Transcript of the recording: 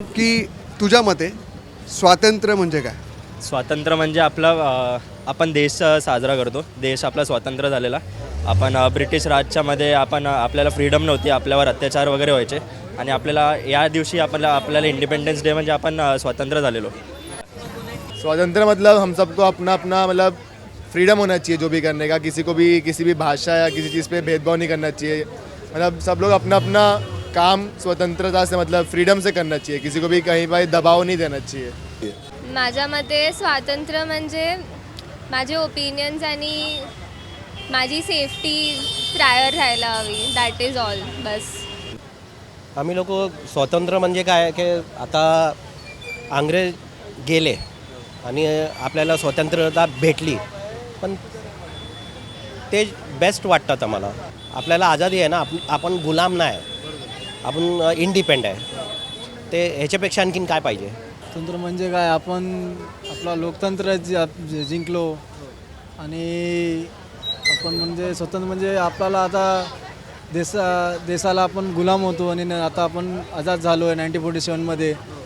की तुझ्या मते स्वातंत्र्य म्हणजे काय? स्वातंत्र्य म्हणजे आपला अ, आपण देश साजरा करतो. देश आपला स्वातंत्र्य झालेला. आपण अ, ब्रिटिश राजच्यामध्ये आपण अ, आपल्याला फ्रीडम नव्हती आपल्यावर अत्याचार वगैरे व्हायचे. आणि आपल्याला या दिवशी आपल्याला आपल्याला इंडिपेंडन्स डे म्हणजे आपण अ, स्वतंत्र झालेलो. स्वतंत्र मतलब हम सबको अपना अपना मतलब फ्रीडम होना चाहिए जो भी करने का. किसी को भी किसी भी भाषा या किसी चीज़ पे भेदभाव नहीं करना चाहिए. मतलब सब लोग अपना अपना काम स्वतंत्रता से मतलब फ्रीडम से करना चाहिए किसी को भी कहीं पर दबाव नहीं देना चाहिए। माझ्या मते स्वातंत्र्य म्हणजे माझे ओपिनियन्स आणि माझी सेफ्टी प्रायर राहायला हवी. दॅट इज ऑल बस. आम्ही लोक स्वातंत्र्य म्हणजे काय की आता अंग्रेज गेले आणि आपल्याला स्वतंत्रता भेटली पण ते बेस्ट वाटतात आम्हाला. आपल्याला आझादी आहे ना आपण गुलाम नाही. आपण इंडिपेंड आहे. ते ह्याच्यापेक्षा आणखीन काय पाहिजे? तंत्र म्हणजे काय? आपण आपला लोकतंत्र जि- जिंकलो आणि आपण म्हणजे स्वतंत्र म्हणजे आपल्याला आता देशा देशाला आपण गुलाम होतो आणि न- आता आपण आझाद झालो आहे नाईन्टीन फोर्टी सेवनमध्ये